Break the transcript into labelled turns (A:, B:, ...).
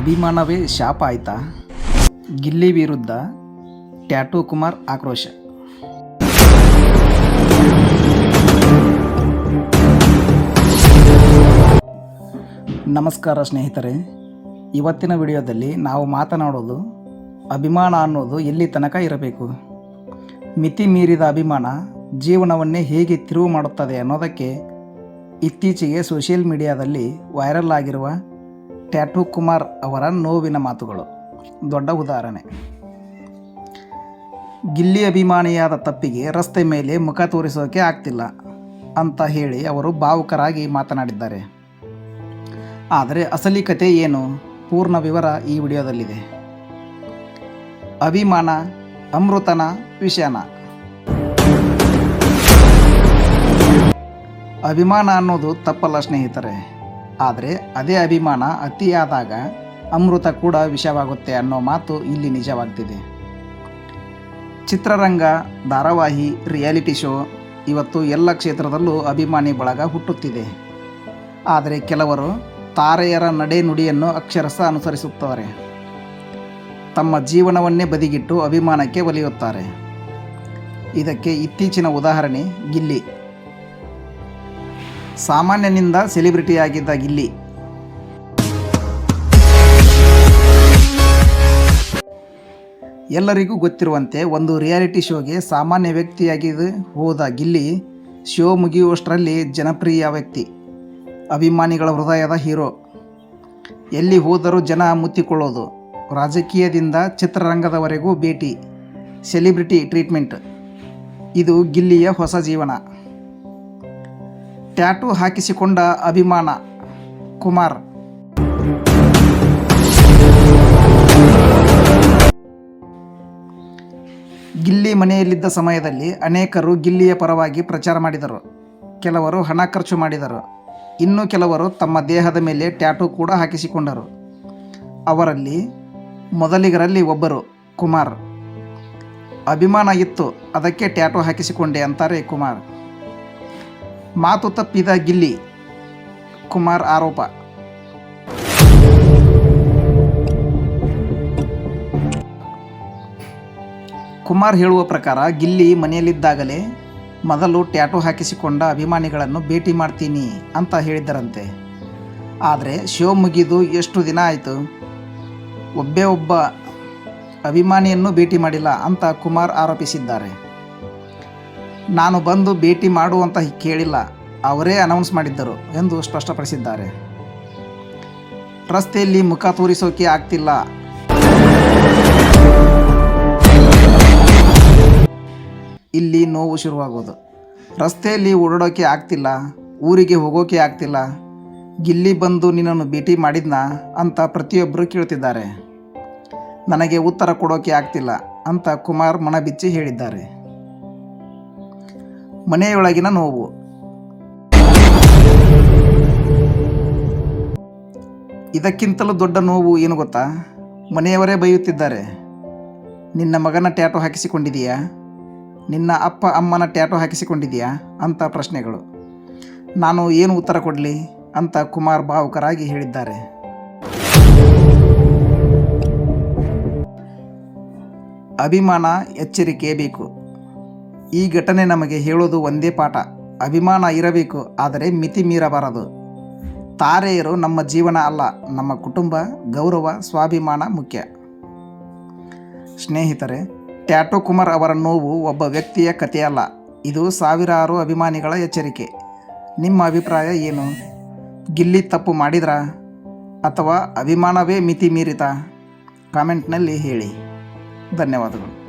A: ಅಭಿಮಾನವೇ ಶಾಪ ಆಯ್ತಾ? ಗಿಲ್ಲಿ ವಿರುದ್ಧ ಟ್ಯಾಟೂ ಕುಮಾರ್ ಆಕ್ರೋಶ. ನಮಸ್ಕಾರ ಸ್ನೇಹಿತರೆ. ಇವತ್ತಿನ ವಿಡಿಯೋದಲ್ಲಿ ನಾವು ಮಾತನಾಡೋದು ಅಭಿಮಾನ ಅನ್ನೋದು ಎಲ್ಲಿ ತನಕ ಇರಬೇಕು? ಮಿತಿ ಮೀರಿದ ಅಭಿಮಾನ ಜೀವನವನ್ನೇ ಹೇಗೆ ತಿರುವು ಮಾಡುತ್ತದೆ ಅನ್ನೋದಕ್ಕೆ ಇತ್ತೀಚೆಗೆ ಸೋಷಿಯಲ್ ಮೀಡಿಯಾದಲ್ಲಿ ವೈರಲ್ ಆಗಿರುವ ಟ್ಯಾಟೂ ಕುಮಾರ್ ಅವರ ನೋವಿನ ಮಾತುಗಳು. ದೊಡ್ಡ ಉದಾಹರಣೆ. ಗಿಲ್ಲಿ ಅಭಿಮಾನಿಯಾದ ತಪ್ಪಿಗೆ ರಸ್ತೆ ಮೇಲೆ ಮುಖ ತೋರಿಸೋಕೆ ಆಗ್ತಿಲ್ಲ ಅಂತ ಹೇಳಿ ಅವರು ಭಾವುಕರಾಗಿ ಮಾತನಾಡಿದ್ದಾರೆ. ಆದರೆ ಅಸಲಿ ಕತೆ ಏನು? ಪೂರ್ಣ ವಿವರ ಈ ವಿಡಿಯೋದಲ್ಲಿದೆ. ಅಭಿಮಾನ, ಅಮೃತನ ವಿಷಯನ. ಅಭಿಮಾನ ಅನ್ನೋದು ತಪ್ಪಲ್ಲ ಸ್ನೇಹಿತರೆ. ಆದರೆ ಅದೇ ಅಭಿಮಾನ ಅತಿಯಾದಾಗ ಅಮೃತ ಕೂಡ ವಿಷವಾಗುತ್ತೆ ಅನ್ನೋ ಮಾತು ಇಲ್ಲಿ ನಿಜವಾಗ್ತಿದೆ. ಚಿತ್ರರಂಗ, ಧಾರಾವಾಹಿ, ರಿಯಾಲಿಟಿ ಶೋ ಇವತ್ತು ಎಲ್ಲ ಕ್ಷೇತ್ರದಲ್ಲೂ ಅಭಿಮಾನಿ ಬಳಗ ಹುಟ್ಟುತ್ತಿದೆ. ಆದರೆ ಕೆಲವರು ತಾರೆಯರ ನಡೆ ನುಡಿಯನ್ನು ಅಕ್ಷರಸ ಅನುಸರಿಸುತ್ತಾರೆ. ತಮ್ಮ ಜೀವನವನ್ನೇ ಬದಿಗಿಟ್ಟು ಅಭಿಮಾನಕ್ಕೆ ಒಲಿಯುತ್ತಾರೆ. ಇದಕ್ಕೆ ಇತ್ತೀಚಿನ ಉದಾಹರಣೆ ಗಿಲ್ಲಿ. ಸಾಮಾನ್ಯನಿಂದ ಸೆಲೆಬ್ರಿಟಿಯಾಗಿದ್ದ ಗಿಲ್ಲಿ ಎಲ್ಲರಿಗೂ ಗೊತ್ತಿರುವಂತೆ ಒಂದು ರಿಯಾಲಿಟಿ ಶೋಗೆ ಸಾಮಾನ್ಯ ವ್ಯಕ್ತಿಯಾಗಿ ಹೋದ ಗಿಲ್ಲಿ ಶೋ ಮುಗಿಯುವಷ್ಟರಲ್ಲಿ ಜನಪ್ರಿಯ ವ್ಯಕ್ತಿ, ಅಭಿಮಾನಿಗಳ ಹೃದಯದ ಹೀರೋ. ಎಲ್ಲಿ ಹೋದರೂ ಜನ ಮುತ್ತಿಕೊಳ್ಳೋದು, ರಾಜಕೀಯದಿಂದ ಚಿತ್ರರಂಗದವರೆಗೂ ಭೇಟಿ ಸೆಲಿಬ್ರಿಟಿ ಟ್ರೀಟ್ಮೆಂಟ್ ಇದು ಗಿಲ್ಲಿಯ ಹೊಸ ಜೀವನ. ಟ್ಯಾಟೂ ಹಾಕಿಸಿಕೊಂಡ ಅಭಿಮಾನ, ಕುಮಾರ್. ಗಿಲ್ಲಿ ಮನೆಯಲ್ಲಿದ್ದ ಸಮಯದಲ್ಲಿ ಅನೇಕರು ಗಿಲ್ಲಿಯ ಪರವಾಗಿ ಪ್ರಚಾರ ಮಾಡಿದರು. ಕೆಲವರು ಹಣ ಖರ್ಚು ಮಾಡಿದರು. ಇನ್ನು ಕೆಲವರು ತಮ್ಮ ದೇಹದ ಮೇಲೆ ಟ್ಯಾಟೂ ಕೂಡ ಹಾಕಿಸಿಕೊಂಡರು. ಅವರಲ್ಲಿ ಮೊದಲಿಗರಲ್ಲಿ ಒಬ್ಬರು ಕುಮಾರ್. ಅಭಿಮಾನ ಇತ್ತು, ಅದಕ್ಕೆ ಟ್ಯಾಟೂ ಹಾಕಿಸಿಕೊಂಡೆ ಅಂತಾರೆ ಕುಮಾರ್. ಮಾತು ತಪ್ಪಿದ ಗಿಲ್ಲಿ. ಕುಮಾರ್ ಆರೋಪ. ಕುಮಾರ್ ಹೇಳುವ ಪ್ರಕಾರ ಗಿಲ್ಲಿ ಮನೆಯಲ್ಲಿದ್ದಾಗಲೇ ಮೊದಲು ಟ್ಯಾಟೂ ಹಾಕಿಸಿಕೊಂಡ ಅಭಿಮಾನಿಗಳನ್ನು ಭೇಟಿ ಮಾಡ್ತೀನಿ ಅಂತ ಹೇಳಿದ್ದರಂತೆ. ಆದರೆ ಶೋ ಮುಗಿದು ಎಷ್ಟು ದಿನ ಆಯಿತು? ಒಬ್ಬೇ ಒಬ್ಬ ಅಭಿಮಾನಿಯನ್ನು ಭೇಟಿ ಮಾಡಿಲ್ಲ ಅಂತ ಕುಮಾರ್ ಆರೋಪಿಸಿದ್ದಾರೆ. ನಾನು ಬಂದು ಭೇಟಿ ಮಾಡು ಅಂತ ಕೇಳಿಲ್ಲ. ಅವರೇ ಅನೌನ್ಸ್ ಮಾಡಿದ್ದರು ಎಂದು ಸ್ಪಷ್ಟಪಡಿಸಿದ್ದಾರೆ. ರಸ್ತೆಯಲ್ಲಿ ಮುಖ ತೋರಿಸೋಕೆ ಆಗ್ತಿಲ್ಲ. ಇಲ್ಲಿ ನೋವು ಶುರುವಾಗೋದು. ರಸ್ತೆಯಲ್ಲಿ ಓಡಾಡೋಕೆ ಆಗ್ತಿಲ್ಲ. ಊರಿಗೆ ಹೋಗೋಕೆ ಆಗ್ತಿಲ್ಲ. ಗಿಲ್ಲಿ ಬಂದು ನಿನ್ನನ್ನು ಭೇಟಿ ಮಾಡಿದ್ನ ಅಂತ ಪ್ರತಿಯೊಬ್ಬರು ಕೇಳ್ತಿದ್ದಾರೆ. ನನಗೆ ಉತ್ತರ ಕೊಡೋಕೆ ಆಗ್ತಿಲ್ಲ ಅಂತ ಕುಮಾರ್ ಮನಬಿಚ್ಚಿ ಹೇಳಿದ್ದಾರೆ. ಮನೆಯೊಳಗಿನ ನೋವು. ಇದಕ್ಕಿಂತಲೂ ದೊಡ್ಡ ನೋವು ಏನು ಗೊತ್ತಾ? ಮನೆಯವರೇ ಬೈಯುತ್ತಿದ್ದಾರೆ. ನಿನ್ನ ಮಗನ ಟ್ಯಾಟೋ ಹಾಕಿಸಿಕೊಂಡಿದೀಯಾ ನಿನ್ನ ಅಪ್ಪ ಅಮ್ಮನ ಟ್ಯಾಟೋ ಹಾಕಿಸಿಕೊಂಡಿದೆಯಾ ಅಂತ ಪ್ರಶ್ನೆಗಳು. ನಾನು ಏನು ಉತ್ತರ ಕೊಡಲಿ? ಅಂತ ಕುಮಾರ್ ಭಾವುಕರಾಗಿ ಹೇಳಿದ್ದಾರೆ. ಅಭಿಮಾನ, ಎಚ್ಚರಿಕೆ ಬೇಕು. ಈ ಘಟನೆ ನಮಗೆ ಹೇಳೋದು ಒಂದೇ ಪಾಠ. ಅಭಿಮಾನ ಇರಬೇಕು, ಆದರೆ ಮಿತಿ ಮೀರಬಾರದು. ತಾರೆಯರು ನಮ್ಮ ಜೀವನ ಅಲ್ಲ, ನಮ್ಮ ಕುಟುಂಬ, ಗೌರವ, ಸ್ವಾಭಿಮಾನ ಮುಖ್ಯ. ಸ್ನೇಹಿತರೆ, ಟ್ಯಾಟೋ ಕುಮಾರ್ ಅವರ ನೋವು ಒಬ್ಬ ವ್ಯಕ್ತಿಯ ಕಥೆಯಲ್ಲ. ಇದು ಸಾವಿರಾರು ಅಭಿಮಾನಿಗಳ ಎಚ್ಚರಿಕೆ. ನಿಮ್ಮ ಅಭಿಪ್ರಾಯ ಏನು? ಗಿಲ್ಲಿ ತಪ್ಪು ಮಾಡಿದ್ರಾ? ಅಥವಾ ಅಭಿಮಾನವೇ ಮಿತಿ ಮೀರಿತಾ? ಕಾಮೆಂಟ್ನಲ್ಲಿ ಹೇಳಿ. ಧನ್ಯವಾದಗಳು.